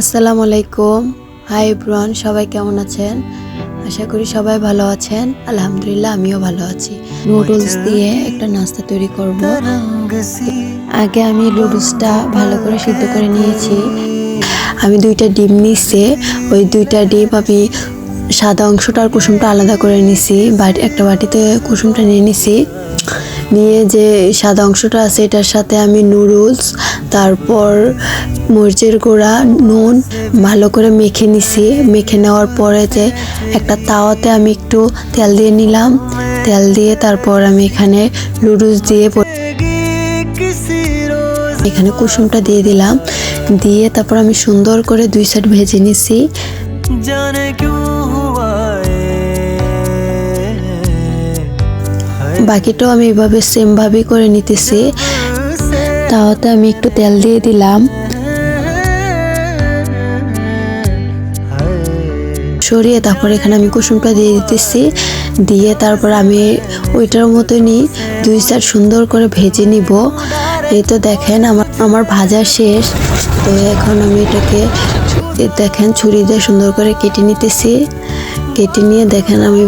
আসসালামু আলাইকুম। হাই ব্রন সবাই কেমন আছেন? আশা করি সবাই ভালো আছেন। আলহামদুলিল্লাহ আমিও ভালো আছি। নুডলস দিয়ে একটা নাস্তা তৈরি করব। আগে আমি নুডলসটা ভালো করে সিদ্ধ করে নিয়েছি। আমি দুইটা ডিম নিছি ওই দুইটা ডিম আমি সাদা অংশটা আর কুসুমটা আলাদা করে নিছি। বাটি একটা বাটিতে কুসুমটা নিয়ে নিছি। নিয়ে যে সাদা অংশটা আছে এটার সাথে আমি নুডলস তারপর মরিচের গুঁড়া, নুন ভালো করে মেখে নিছি। মেখে নেওয়ার পরে যে একটা তাওয়াতে আমি একটু তেল দিয়ে নিলাম। তেল দিয়ে তারপর আমি এখানে লুডুস দিয়ে এখানে কুসুমটা দিয়ে দিলাম। দিয়ে তারপর আমি সুন্দর করে দুই সাইড ভেজে নিছি। বাকিটাও আমি এভাবে সেমভাবেই করে নিতেছি। তাওয়াতে আমি একটু তেল দিয়ে দিলাম। সরিয়ে তারপর এখানে আমি কুসুমটা দিয়ে দিতেছি। দিয়ে তারপর আমি ওইটার মতনই দুই সাইড সুন্দর করে ভেজে নিব। এই তো দেখেন আমার আমার ভাজা শেষ। তো এখন আমি এটাকে দেখেন ছুরি দিয়ে সুন্দর করে কেটে নিতেছি। কেটে নিয়ে দেখেন আমি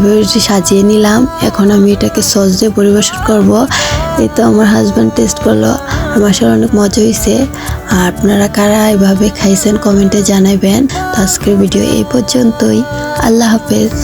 সাজিয়ে নিলাম। এখন আমি এটাকে সস দিয়ে পরিবেশন করব। এই তো আমার হাজব্যান্ড টেস্ট করল। আমার আসলে অনেক মজা হয়েছে আর আপনারা কারা এভাবে খাইছেন, কমেন্টে জানাবেন তো আজকের ভিডিও এই পর্যন্তই। আল্লাহ হাফেজ।